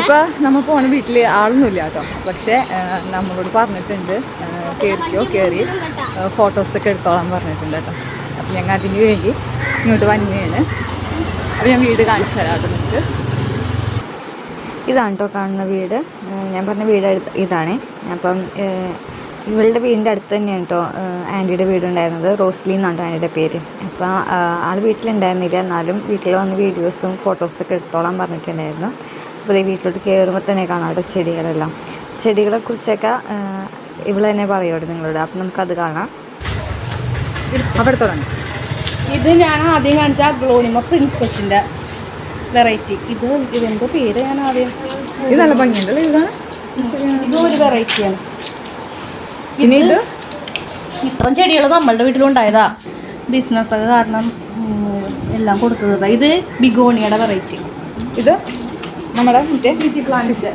ഇപ്പൊ നമ്മ പോണ വീട്ടിൽ ആളൊന്നുമില്ല കേട്ടോ. പക്ഷെ നമ്മളോട് പറഞ്ഞിട്ടുണ്ട് കയറിക്കോ കയറി ഫോട്ടോസ് ഒക്കെ എടുത്തോളാൻ പറഞ്ഞിട്ടുണ്ട് കേട്ടോ. അപ്പൊ ഞങ്ങൾ അതിന് വേണ്ടി ഇങ്ങോട്ട് വന്നതാണ് അപ്പൊ ഞാൻ വീട് കാണിച്ചു തരാം കേട്ടോ നിങ്ങൾക്ക് ഇതാണ് കേട്ടോ കാണുന്ന വീട്. ഞാൻ പറഞ്ഞ വീട് ഇതാണേ. അപ്പം ഇവളുടെ വീടിന്റെ അടുത്ത് തന്നെയാണ് കേട്ടോ ആന്റിയുടെ വീടുണ്ടായിരുന്നത്. റോസ്ലി എന്നാണ് ആന്റിയുടെ പേര്. അപ്പോൾ ആൾ വീട്ടിലുണ്ടായിരുന്നില്ല. എന്നാലും വീട്ടിൽ വന്ന് വീഡിയോസും ഫോട്ടോസൊക്കെ എടുത്തോളാൻ പറഞ്ഞിട്ടുണ്ടായിരുന്നു. അപ്പോൾ ഈ വീട്ടിലോട്ട് കയറുമ്പോൾ തന്നെ കാണാം കേട്ടോ ചെടികളെല്ലാം. ചെടികളെ കുറിച്ചൊക്കെ ഇവൾ തന്നെ പറയുമോ നിങ്ങളോട്. അപ്പം നമുക്കത് കാണാം. അവിടെ തുടങ്ങി. ഇത് ഞാൻ ആദ്യം കാണിച്ച ഗ്ലോണിമ പ്രിൻസസിന്റെ വെറൈറ്റി. ഇത് ഇതിന്റെ പേര് ഞാൻ ആദ്യം ഇത് നല്ല ഭംഗിയുണ്ടല്ലോ ഇതാണ് ഇതും ഒരു വെറൈറ്റിയാണ്. പിന്നെ ഇത്? ഇത്രയും ചെടികൾ നമ്മളുടെ വീട്ടിലുണ്ടായതാ. ബിസിനസ് ഒക്കെ കാരണം എല്ലാം കൊടുത്തതാ. ഇത് ബിഗോണിയുടെ വെറൈറ്റി ഇത്? നമ്മുടെ മറ്റേ? പ്ലാന്റ്സ്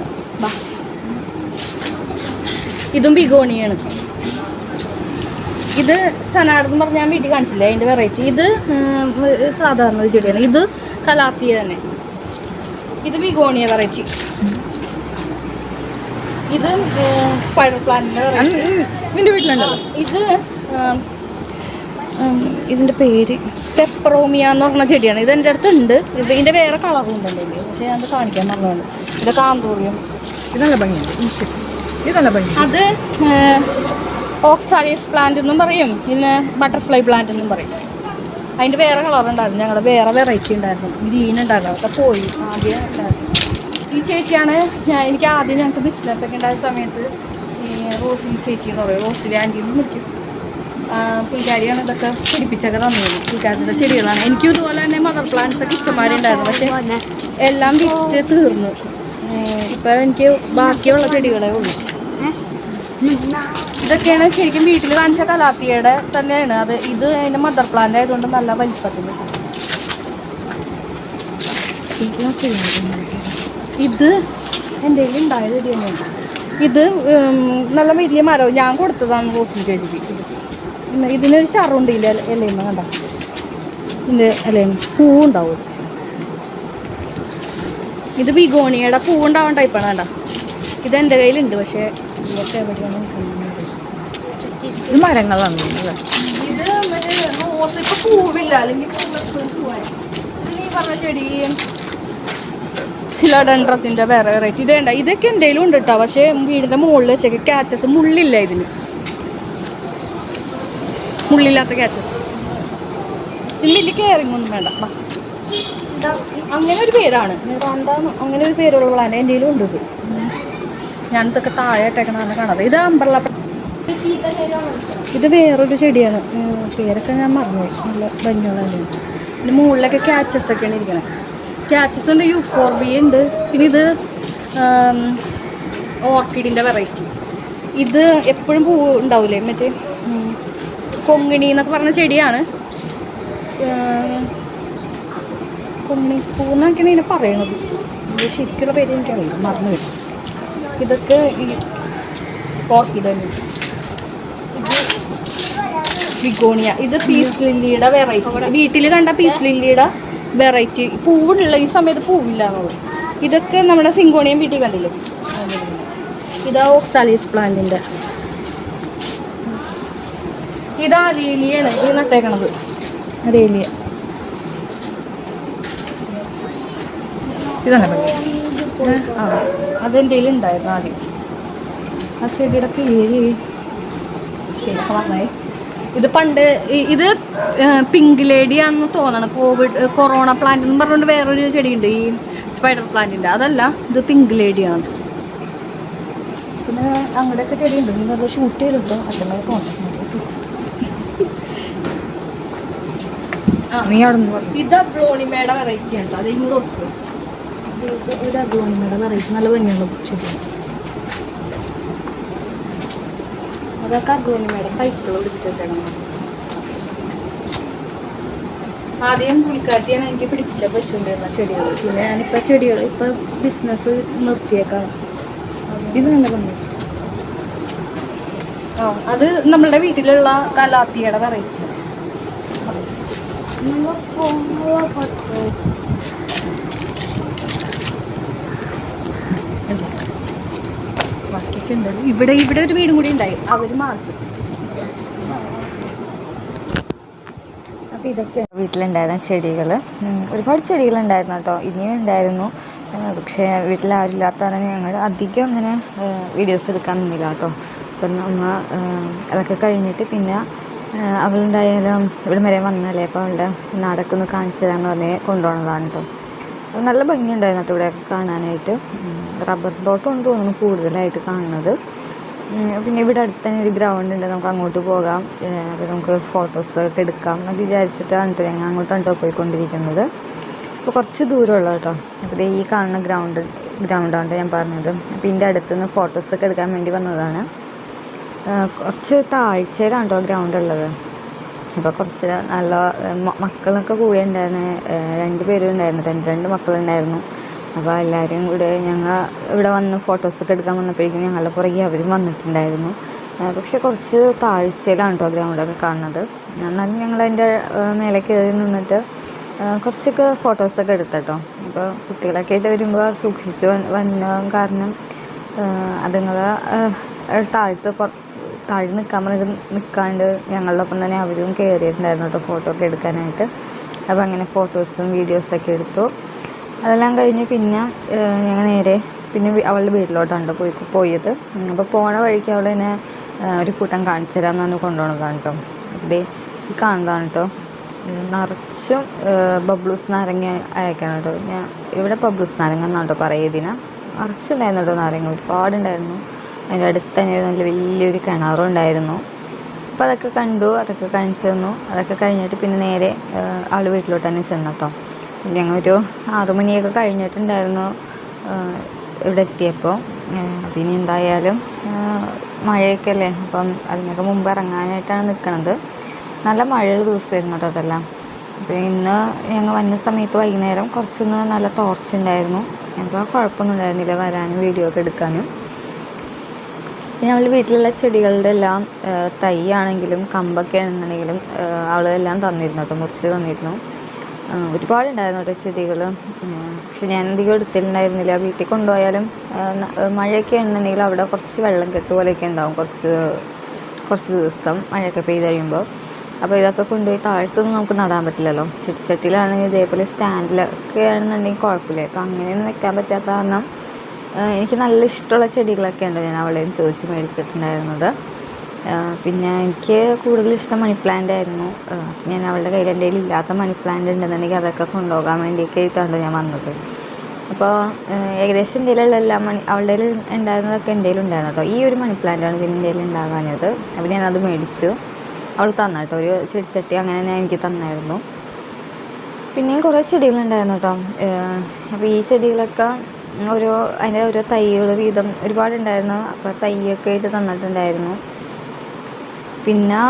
ഇതും ബിഗോണിയാണ്. ഇത് സനാഡ് എന്ന് പറഞ്ഞാൽ വീട്ടിൽ കാണിച്ചില്ലേ? അതിന്റെ വെറൈറ്റി ഇത് സാധാരണ ഒരു ചെടിയാണ്. ഇത് കലാത്തിയ തന്നെ. ഇത് ബിഗോണിയ വെറൈറ്റി ഇത് സ്പൈഡർ വീട്ടിലുണ്ടോ? ഇത് ഇതിന്റെ പേര് പെപ്പറോമിയ എന്ന് പറഞ്ഞ ചെടിയാണ്. ഇത് എന്റെ അടുത്ത് ഉണ്ട് ഇതിന്റെ വേറെ കളറും ഉണ്ട് പക്ഷേ ഞാൻ കാണിക്കാൻ പറഞ്ഞതാണ്. ഇത് കാന്തൂറിയും. ഇത് നല്ല ഭംഗിയുണ്ട്. ഈ ചെടി. ഇത് നല്ല ഭംഗി അത് ഓക്സാലിയസ് പ്ലാന്റ് എന്നും പറയും. പിന്നെ ബട്ടർഫ്ലൈ പ്ലാന്റ് എന്നും പറയും. അതിന്റെ വേറെ കളർ ഉണ്ടായിരുന്നു. ഞങ്ങളുടെ വേറെ വെറൈറ്റി ഉണ്ടായിരുന്നു. ഗ്രീൻ ഉണ്ടായിരുന്നു. അതൊക്കെ പോയി. ആദ്യം ഉണ്ടായിരുന്നു. ഈ ചേച്ചിയാണ്. ഞാൻ എനിക്ക് ആദ്യം ഞങ്ങൾക്ക് ബിസിനസ് ഒക്കെ ഉണ്ടായ സമയത്ത് ഈ റോസി ചേച്ചി എന്ന് പറയും. റോസിലെ ആന്റി എന്ന് വിളിക്കും. പുൽക്കാരിയാണ് ഇതൊക്കെ പിടിപ്പിച്ചൊക്കെ തന്നത്. പുള്ളിക്കാരുടെ ചെടികളാണ്. എനിക്കും ഇതുപോലെ തന്നെ മദർ പ്ലാന്റ്സ് ഒക്കെ ഇഷ്ടംമാതിരി ഉണ്ടായിരുന്നു പക്ഷേ എല്ലാം വിറ്റ് തീർന്നു. ഇപ്പം എനിക്ക് ബാക്കിയുള്ള ചെടികളേ ഉള്ളൂ. ഇതൊക്കെയാണ് ശരിക്കും വീട്ടിൽ കാണിച്ച കലാത്തിയുടെ തന്നെയാണ്. അത് ഇത് അതിന്റെ മദർ പ്ലാന്റ് ആയതുകൊണ്ട് നല്ല വലിപ്പത്തിൽ ഇത് എന്റെ കയ്യിൽ ഉണ്ടായത് ഇത് ഇത് നല്ല വലിയ മരം. ഞാൻ കൊടുത്തതാണ് റോസിൽ ചേച്ചിക്ക്. ഇതിനൊരു ചറുണ്ട് ഇല്ല ഇലയുന്ന കണ്ട? ഇതിന്റെ ഇലയും പൂവുണ്ടാവും. ഇത് ബിഗോണിയുടെ പൂവുണ്ടാവാൻ ടൈപ്പാണ് കണ്ട? ഇത് എന്റെ കയ്യിലുണ്ട് പക്ഷേ ഇതൊക്കെ എവിടെയാണ് ഇത് മരങ്ങളാണ്. ഇത് മറ്റേ പൂവില്ല. അല്ലെങ്കിൽ പൂവായി. ഇത് നീ പറഞ്ഞ ചെടി ഫിലോഡൻഡ്രത്തിന്റെ വേറെ വെറൈറ്റി ഇതേണ്ട ഇതൊക്കെ എന്തെങ്കിലും ഉണ്ട് കേട്ടോ പക്ഷേ വീടിന്റെ മുകളിൽ വെച്ചേക്ക് ക്യാച്ചസ് മുള്ളില്ല ഇതിന്. മുള്ളില്ലാത്ത ക്യാച്ചസ് ഇതിന് വലിയ കെയറിംഗ് ഒന്നും വേണ്ട. അങ്ങനെ ഒരു പേരാണ്. അങ്ങനെ ഒരു പേരുള്ള പ്ലാൻ എന്റെ ഉണ്ട് ഇത്. ഞാൻ ഇതൊക്കെ താഴെ ഇട്ടേക്കണതാണ് കാണാതെ ഇത് അമ്പർല ഇത് വേറൊരു ചെടിയാണ്. പേരൊക്കെ ഞാൻ മറന്നു. നല്ല ഭംഗിയുള്ള ഇതിന് മുകളിലൊക്കെ ക്യാച്ചസ് ഒക്കെയാണ് ഇരിക്കണത് ക്യാച്ചസ് ഉണ്ട് യു ഫോർ ബി ഉണ്ട്. പിന്നെ ഇത് ഓർക്കിഡിന്റെ വെറൈറ്റി ഇത് എപ്പോഴും പൂ ഉണ്ടാവില്ലേ മറ്റേ കൊങ്ങിണി എന്നൊക്കെ പറഞ്ഞ ചെടിയാണ്. കൊങ്ങിണി പൂ എന്നൊക്കെയാണ് ഇതിനെ പറയണത്. ശരിക്കുള്ള പേര് എനിക്കറിയില്ല. മറന്നു വരും ഇതൊക്കെ ഈ ഓർക്കിഡ് തന്നെ. വിഗോണിയ. ഇത് പീസ് ലില്ലിയുടെ വെറൈറ്റി വീട്ടിൽ കണ്ട പീസ് ലില്ലിയുടെ വെറൈറ്റി പൂവുള്ള ഈ സമയത്ത് പൂവില്ല എന്നുള്ളത്. ഇതൊക്കെ നമ്മുടെ സിങ്കോണിയം വീട്ടിൽ കണ്ടില്ലേ? ഇതാ ഓക്സാലീസ് പ്ലാന്റിന്റെ. ഇതാ അരേലിയാണ് ഇത് നട്ടേക്കണത്. അരേലിയ ഇതാണ് ആ ഉണ്ടായിരുന്നു ആദ്യം. ആ ചെടിയുടെ പേര് ഇത് പണ്ട് ഇത് പിങ്ക് ലേഡി ആണെന്ന് തോന്നണം. കോവിഡ് കൊറോണ പ്ലാന്റ് എന്ന് പറഞ്ഞുകൊണ്ട് വേറൊരു ചെടിയുണ്ട്. ഈ സ്പൈഡർ പ്ലാന്റിന്റെ അതല്ല ഇത് പിങ്ക് ലേഡിയാണ് പിന്നെ അങ്ങടെയൊക്കെ ചെടിയുണ്ട്. നിങ്ങൾ ഷൂട്ട് ചെയ്തിട്ടോ? അച്ഛന്മാരെ തോന്നുന്നു നീ അവിടെ ഇത് അഗ്ലോണിമയുടെ വെറൈറ്റി ഉണ്ട് അത് ഇങ്ങോട്ട് ഇത് ഒരു അഗ്ലോണിമയുടെ വെറൈറ്റി നല്ല ഭംഗിയുള്ള ചെടിയാണ്. അതൊക്കെ അഗ്ലോണിമയുടെ പൈപ്പിളോട് പിടിച്ചു വെച്ചേക്കണം ആദ്യം പുളിക്കാറ്റിയാണ് എനിക്ക് പിടിപ്പിച്ച വെച്ചുകൊണ്ടിരുന്ന ചെടികൾ പിന്നെ ഞാനിപ്പോൾ ചെടികൾ ഇപ്പോൾ ബിസിനസ് നിർത്തിയേക്കാം ഇത് നല്ല ഭംഗി ആ അത് നമ്മളുടെ വീട്ടിലുള്ള കലാത്തിയുടെ വെറൈറ്റി ബാക്കിയൊക്കെ ഉണ്ട്. ഇവിടെ ഇവിടെ ഒരു വീടും കൂടി ഉണ്ടായി. അവർ മാറ്റി. ഇതൊക്കെ വീട്ടിലുണ്ടായിരുന്ന ചെടികൾ ഒരുപാട് ചെടികളുണ്ടായിരുന്നു കേട്ടോ. ഇനിയും ഉണ്ടായിരുന്നു. പക്ഷേ വീട്ടിൽ ആരുമില്ലാത്തതാണ് ഞങ്ങൾ അധികം അങ്ങനെ വീഡിയോസ് എടുക്കാൻ നിന്നില്ല കേട്ടോ. അപ്പം അമ്മ അതൊക്കെ കഴിഞ്ഞിട്ട് പിന്നെ അവളുണ്ടായാലും ഇവിടെ വരെ വന്നല്ലേ? അപ്പോൾ അവളുടെ നാടൊക്കെ ഒന്ന് കാണിച്ചു തരാമെന്ന് പറഞ്ഞ് കൊണ്ടുപോകുന്നതാണ് കേട്ടോ. നല്ല ഭംഗിയുണ്ടായിരുന്നു കേട്ടോ ഇവിടെയൊക്കെ കാണാനായിട്ട്. റബ്ബർ തോട്ടമാണ് തോന്നുന്നു കൂടുതലായിട്ട് കാണുന്നത്. പിന്നെ ഇവിടെ അടുത്ത് തന്നെ ഒരു ഗ്രൗണ്ട് ഉണ്ട്. നമുക്ക് അങ്ങോട്ട് പോകാം. അപ്പം നമുക്ക് ഫോട്ടോസ് ഒക്കെ എടുക്കാം എന്നൊക്കെ വിചാരിച്ചിട്ടാണ് കേട്ടോ ഞങ്ങൾ അങ്ങോട്ടാണ് കേട്ടോ പോയിക്കൊണ്ടിരിക്കുന്നത്. അപ്പോൾ കുറച്ച് ദൂരമുള്ള കേട്ടോ. അപ്പോൾ ഈ കാണുന്ന ഗ്രൗണ്ട് ഗ്രൗണ്ടാണ് ഞാൻ പറഞ്ഞത്. അപ്പോൾ ഇതിന്റെ ഫോട്ടോസ് എടുക്കാൻ വേണ്ടി വന്നതാണ്. കുറച്ച് താഴ്ചയിലാണ് കേട്ടോ ഗ്രൗണ്ട് ഉള്ളത്. അപ്പോൾ കുറച്ച് നല്ല മക്കളൊക്കെ കൂടെ ഉണ്ടായിരുന്നു രണ്ട് പേരും ഉണ്ടായിരുന്നു. രണ്ട് രണ്ട് മക്കളുണ്ടായിരുന്നു. അപ്പോൾ എല്ലാവരും കൂടെ ഞങ്ങൾ ഇവിടെ വന്ന് ഫോട്ടോസൊക്കെ എടുക്കാൻ വന്നപ്പോഴേക്കും ഞങ്ങളുടെ പുറകെ അവരും വന്നിട്ടുണ്ടായിരുന്നു. പക്ഷെ കുറച്ച് താഴ്ചയിലാണ് കേട്ടോ ഗ്രൗണ്ടൊക്കെ കാണുന്നത്. എന്നാലും ഞങ്ങൾ അതിന്റെ മേലെ കയറി നിന്നിട്ട് കുറച്ചൊക്കെ ഫോട്ടോസൊക്കെ എടുത്തട്ടോ അപ്പോൾ കുട്ടികളൊക്കെ ആയിട്ട് വരുമ്പോൾ സൂക്ഷിച്ച് വന്ന കാരണം അതുങ്ങൾ താഴ്ത്ത് താഴെ നിൽക്കാൻ പറഞ്ഞിട്ട് നിൽക്കാണ്ട് ഞങ്ങളുടെ ഒപ്പം തന്നെ അവരും കയറിയിട്ടുണ്ടായിരുന്നു കേട്ടോ ഫോട്ടോ ഒക്കെ എടുക്കാനായിട്ട്. അപ്പോൾ അങ്ങനെ ഫോട്ടോസും വീഡിയോസൊക്കെ എടുത്തു. അതെല്ലാം കഴിഞ്ഞ് പിന്നെ ഞങ്ങൾ നേരെ പിന്നെ അവളുടെ വീട്ടിലോട്ടാണ് ട്ടോ പോയി പോയത്. അപ്പോൾ പോണ വഴിക്ക് അവൾ എന്നെ ഒരു കൂട്ടം കാണിച്ചു തരാമെന്ന് പറഞ്ഞ് കൊണ്ടുപോകണം കേട്ടോ ഇതേ ഈ കാണുന്നതാണ് കേട്ടോ നിറച്ചും ബബ്ലൂസ് നാരങ്ങ അയക്കണം കേട്ടോ ഞാൻ ഇവിടെ ബബ്ലൂസ് നാരങ്ങ എന്നാണ് കേട്ടോ പറയുക ഇതിന്. നിറച്ചുണ്ടായിരുന്നു കേട്ടോ നാരങ്ങ ഒരുപാടുണ്ടായിരുന്നു. അതിന്റെ അടുത്ത് തന്നെ നല്ല വലിയൊരു കിണറും ഉണ്ടായിരുന്നു അപ്പോൾ അതൊക്കെ കണ്ടു അതൊക്കെ കാണിച്ചു തന്നു. അതൊക്കെ കഴിഞ്ഞിട്ട് പിന്നെ നേരെ ആൾ വീട്ടിലോട്ട് തന്നെ ചെന്നട്ടോ ഞങ്ങളൊരു ആറുമണിയൊക്കെ കഴിഞ്ഞിട്ടുണ്ടായിരുന്നു ഇവിടെ എത്തിയപ്പോൾ പിന്നെ എന്തായാലും മഴയൊക്കെ അല്ലേ അപ്പം അതിനൊക്കെ മുമ്പ് ഇറങ്ങാനായിട്ടാണ് നിൽക്കുന്നത് നല്ല മഴയുള്ള ദിവസമായിരുന്നു കേട്ടോ അതെല്ലാം. അപ്പോൾ ഇന്ന് ഞങ്ങൾ വന്ന സമയത്ത് വൈകുന്നേരം കുറച്ചൊന്ന് നല്ല തോർച്ച ഉണ്ടായിരുന്നു. അപ്പോൾ കുഴപ്പമൊന്നും ഉണ്ടായിരുന്നില്ല വരാനും വീഡിയോ ഒക്കെ എടുക്കാനും. പിന്നെ അവൾ വീട്ടിലുള്ള ചെടികളുടെ എല്ലാം തൈ ആണെങ്കിലും കമ്പൊക്കെ ആണെന്നുണ്ടെങ്കിലും അവളെല്ലാം തന്നിരുന്നു കേട്ടോ മുറിച്ച് തന്നിരുന്നു. ഒരുപാടുണ്ടായിരുന്നു കേട്ടോ ചെടികൾ. പക്ഷെ ഞാൻ അധികം എടുത്തിട്ടുണ്ടായിരുന്നില്ല. വീട്ടിൽ കൊണ്ടുപോയാലും മഴയൊക്കെ ഉണ്ടെങ്കിൽ അവിടെ കുറച്ച് വെള്ളം കെട്ട് പോലെയൊക്കെ ഉണ്ടാവും. കുറച്ച് കുറച്ച് ദിവസം മഴയൊക്കെ പെയ്ത് കഴിയുമ്പോൾ അപ്പോൾ ഇതൊക്കെ കൊണ്ടുപോയി താഴത്തൊന്നും നമുക്ക് നടാൻ പറ്റില്ലല്ലോ. ചെടിച്ചട്ടിയിലാണെങ്കിൽ ഇതേപോലെ സ്റ്റാൻഡിലൊക്കെ ആണെന്നുണ്ടെങ്കിൽ കുഴപ്പമില്ല. അപ്പോൾ അങ്ങനെയൊന്നും വെക്കാൻ പറ്റാത്ത കാരണം എനിക്ക് നല്ല ഇഷ്ടമുള്ള ചെടികളൊക്കെ ഉണ്ട് ഞാൻ അവളെയും ചോദിച്ച് മേടിച്ചിട്ടുണ്ടായിരുന്നത്. പിന്നെ എനിക്ക് കൂടുതൽ ഇഷ്ടം മണി പ്ലാന്റ് ആയിരുന്നു. ഞാൻ അവളുടെ കയ്യിൽ എന്റെ കയ്യിൽ ഇല്ലാത്ത മണി പ്ലാന്റ് ഉണ്ടെന്നുണ്ടെങ്കിൽ അതൊക്കെ കൊണ്ടുപോകാൻ വേണ്ടിയൊക്കെ ആയിട്ടാണ് ഞാൻ വന്നത്. അപ്പോൾ ഏകദേശം എന്റെ കയ്യിലുള്ള എല്ലാ മണി അവളുടെ കയ്യിൽ ഉണ്ടായിരുന്നതൊക്കെ എന്റെ കയ്യിൽ ഉണ്ടായിരുന്നു കേട്ടോ. ഈ ഒരു മണി പ്ലാന്റാണ് പിന്നെ എന്റെ കയ്യിൽ ഉണ്ടാകാഞ്ഞത്. അപ്പോൾ ഞാനത് മേടിച്ചു. അവൾ തന്ന കേട്ടോ. ഒരു ചെടിച്ചട്ടി അങ്ങനെ ഞാൻ എനിക്ക് തന്നായിരുന്നു. പിന്നെയും കുറേ ചെടികളുണ്ടായിരുന്നു കേട്ടോ. അപ്പോൾ ഈ ചെടികളൊക്കെ ഓരോ അതിന്റെ ഓരോ തൈകൾ വീതം ഒരുപാടുണ്ടായിരുന്നു. അപ്പോൾ തൈയൊക്കെ ആയിട്ട് തന്നിട്ടുണ്ടായിരുന്നു. പിന്നെ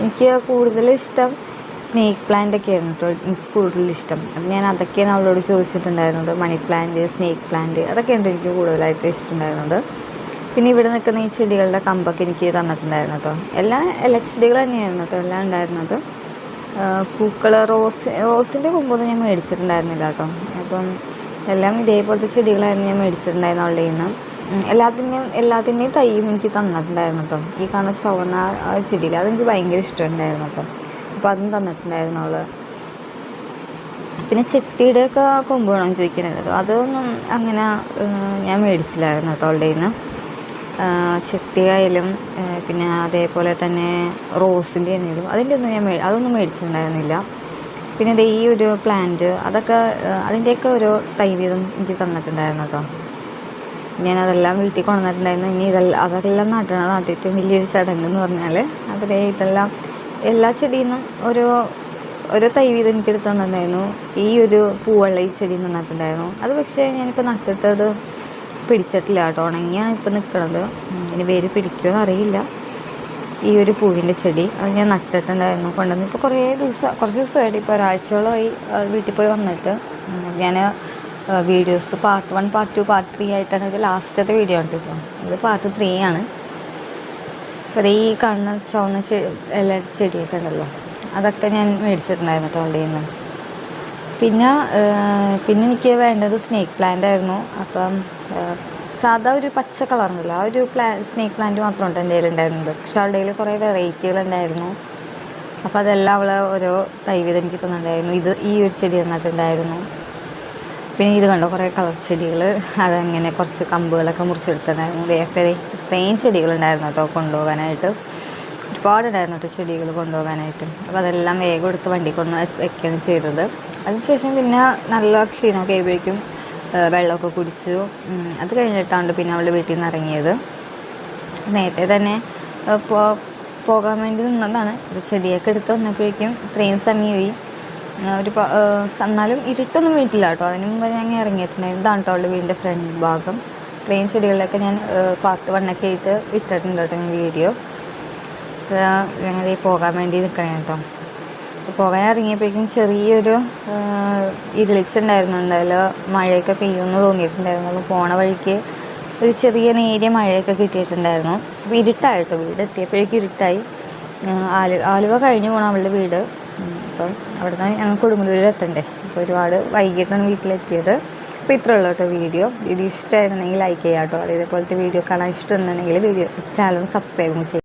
എനിക്ക് കൂടുതൽ ഇഷ്ടം സ്നേക്ക് പ്ലാന്റ് ഒക്കെ ആയിരുന്നു കേട്ടോ. എനിക്ക് കൂടുതൽ ഇഷ്ടം. അപ്പം ഞാൻ അതൊക്കെയാണ് അവളോട് ചോദിച്ചിട്ടുണ്ടായിരുന്നത്. മണി പ്ലാന്റ് സ്നേക്ക് പ്ലാന്റ് അതൊക്കെയാണ് എനിക്ക് കൂടുതലായിട്ട് ഇഷ്ടമുണ്ടായിരുന്നത്. പിന്നെ ഇവിടെ നിൽക്കുന്ന ഈ ചെടികളുടെ കമ്പൊക്കെ എനിക്ക് തന്നിട്ടുണ്ടായിരുന്നു കേട്ടോ. എല്ലാ ഇലച്ചെടികൾ തന്നെയായിരുന്നു കേട്ടോ എല്ലാം ഉണ്ടായിരുന്നത്. പൂക്കൾ റോസ് റോസിന്റെ കൊമ്പൊന്നും ഞാൻ മേടിച്ചിട്ടുണ്ടായിരുന്നില്ല കേട്ടോ. അപ്പം എല്ലാം ഇതേപോലത്തെ ചെടികളായിരുന്നു ഞാൻ മേടിച്ചിട്ടുണ്ടായിരുന്നു അവളുടെ നിന്ന് എല്ലാത്തിന്റെയും എല്ലാത്തിന്റെയും തൈയും എനിക്ക് തന്നിട്ടുണ്ടായിരുന്നു കേട്ടോ. ഈ കാണുന്ന ചുവന്ന ചെടിയിൽ അതെനിക്ക് ഭയങ്കര ഇഷ്ടമുണ്ടായിരുന്നു കേട്ടോ. അപ്പോൾ അതും തന്നിട്ടുണ്ടായിരുന്നു അവൾ. പിന്നെ ചെത്തിയുടെ ഒക്കെ കൊമ്പ് വേണം ചോദിക്കണത് കേട്ടോ. അതൊന്നും അങ്ങനെ ഞാൻ മേടിച്ചില്ലായിരുന്നു കേട്ടോ അവളുടെ നിന്ന് ചെത്തിയായാലും പിന്നെ അതേപോലെ തന്നെ റോസിന്റെ ആണെങ്കിലും അതിന്റെ ഒന്നും ഞാൻ അതൊന്നും മേടിച്ചിട്ടുണ്ടായിരുന്നില്ല. പിന്നെ ഈ ഒരു പ്ലാന്റ് അതൊക്കെ അതിന്റെയൊക്കെ ഒരു തൈ എനിക്ക് തന്നിട്ടുണ്ടായിരുന്നു കേട്ടോ. ഞാൻ അതെല്ലാം വീട്ടിൽ കൊണ്ടുവന്നിട്ടുണ്ടായിരുന്നു. ഇനി ഇതെല്ലാം അതെല്ലാം നട്ടണത് ആദ്യത്തെ വലിയൊരു ചടങ്ങ് എന്ന് പറഞ്ഞാൽ അതിലെ ഇതെല്ലാം എല്ലാ ചെടിയിൽ നിന്നും ഓരോ ഓരോ തൈ വീതം എനിക്ക് എടുത്ത് തന്നിട്ടുണ്ടായിരുന്നു. ഈ ഒരു പൂവെള്ള ഈ ചെടി തന്നിട്ടുണ്ടായിരുന്നു. അത് പക്ഷേ ഞാനിപ്പോൾ നട്ടിട്ടത് പിടിച്ചിട്ടില്ല കേട്ടോ. ഉണങ്ങിയാണ് ഇപ്പോൾ നിൽക്കുന്നത് ഇനി വേര് പിടിക്കുമോ അറിയില്ല ഈ ഒരു പൂവിന്റെ ചെടി അത് ഞാൻ നട്ടിട്ടുണ്ടായിരുന്നു. കൊണ്ടുവന്ന് ഇപ്പോൾ കുറേ ദിവസം കുറച്ച് ദിവസമായിട്ട് ഇപ്പോൾ ഒരാഴ്ചയോളമായി വീട്ടിൽ പോയി വന്നിട്ട്. ഞാൻ videos part one part two part three ആയിട്ടാണ് ഇത് ലാസ്റ്റത്തെ വീഡിയോ ആണ് കേട്ടോ ഇത് പാർട്ട് ത്രീ ആണ്. അപ്പോൾ ഈ കാണുന്ന ചുവന്ന എല്ലാ ചെടിയൊക്കെ ഉണ്ടല്ലോ. അതൊക്കെ ഞാൻ മേടിച്ചിട്ടുണ്ടായിരുന്നു അവളുടെ നിന്ന്. പിന്നെ പിന്നെ എനിക്ക് വേണ്ടത് സ്നേക്ക് പ്ലാന്റ് ആയിരുന്നു. അപ്പം സാധാ ഒരു പച്ച കളറുണ്ടല്ലോ ആ ഒരു പ്ലാ സ്നേക്ക് പ്ലാന്റ് മാത്രം ഉണ്ട് എന്റെ കയ്യിലുണ്ടായിരുന്നത് പക്ഷെ അവളുടെ കയ്യിൽ കുറേ വെറൈറ്റികൾ ഉണ്ടായിരുന്നു. അപ്പോൾ അതെല്ലാം അവൾ ഓരോ തൈ എനിക്ക് തന്നിട്ടുണ്ടായിരുന്നു. ഇത് ഈ ഒരു ചെടി തന്നിട്ടുണ്ടായിരുന്നു. പിന്നെ ഇത് കണ്ടോ കുറേ കളർ ചെടികൾ അതങ്ങനെ കുറച്ച് കമ്പുകളൊക്കെ മുറിച്ചെടുത്തിട്ടുണ്ടായിരുന്നു വേറെ ഇത്രയും ചെടികളുണ്ടായിരുന്നു കേട്ടോ കൊണ്ടുപോകാനായിട്ട്. ഒരുപാടുണ്ടായിരുന്നു കേട്ടോ ചെടികൾ കൊണ്ടുപോകാനായിട്ട്. അപ്പോൾ അതെല്ലാം വേഗം എടുത്ത് വണ്ടി കൊണ്ട് വെക്കുകയാണ് ചെയ്തത്. അതിനുശേഷം പിന്നെ നല്ല ക്ഷീണമൊക്കെ ആയപ്പോഴേക്കും വെള്ളമൊക്കെ കുടിച്ചു. അത് കഴിഞ്ഞിട്ടാണ് പിന്നെ അവളുടെ വീട്ടിൽ നിന്ന് ഇറങ്ങിയത്. നേരത്തെ തന്നെ പോകാൻ വേണ്ടി നിന്നതാണ്. ചെടിയൊക്കെ എടുത്ത് വന്നപ്പോഴേക്കും ഇത്രയും സമയമായി. ഒരു എന്നാലും ഇരുട്ടൊന്നും വീട്ടില്ല കേട്ടോ. അതിന് മുമ്പ് ഞാൻ ഇറങ്ങിയിട്ടുണ്ട് ഇറങ്ങിയിട്ടുണ്ടായിരുന്നു. ഇതാണ് കേട്ടോ അവളുടെ വീടിന്റെ ഫ്രണ്ട് ഭാഗം. ട്രെയിൻ ചെടികളിലൊക്കെ ഞാൻ പാർട്ട് വണ്ണൊക്കെ ആയിട്ട് ഇട്ടിട്ടുണ്ട് കേട്ടോ ഞാൻ വീഡിയോ ഞങ്ങൾ ഈ പോകാൻ വേണ്ടി നിൽക്കണേ കേട്ടോ. പോകാൻ ഇറങ്ങിയപ്പോഴേക്കും ചെറിയൊരു ഇരുളിച്ചുണ്ടായിരുന്നു. എന്തായാലും മഴയൊക്കെ പെയ്യുമെന്ന് തോന്നിയിട്ടുണ്ടായിരുന്നു. അപ്പോൾ പോണ വഴിക്ക് ഒരു ചെറിയ നേരിയ മഴയൊക്കെ കിട്ടിയിട്ടുണ്ടായിരുന്നു. അപ്പോൾ ഇരുട്ടായിട്ടോ വീട്. എത്തിയപ്പോഴേക്കും ഇരുട്ടായി. ഏഹ്, ആലു ആലുവ കഴിഞ്ഞു പോകണം അവളുടെ വീട്. അപ്പം അവിടെ നിന്ന് ഞങ്ങൾ കൊടുങ്ങല്ലൂരിൽ എത്തണ്ടേ? അപ്പോൾ ഒരുപാട് വൈകിട്ടാണ് വീട്ടിലെത്തിയത്. അപ്പോൾ ഇത്രേ ഉള്ളൂ കേട്ടോ വീഡിയോ. വീഡിയോ ഇഷ്ടമായിരുന്നെങ്കിൽ ലൈക്ക് ചെയ്യാം കേട്ടോ അതേപോലത്തെ വീഡിയോ കാണാൻ ഇഷ്ടമുണ്ടെങ്കിൽ വീഡിയോ ചാനൽ സബ്സ്ക്രൈബും ചെയ്യും.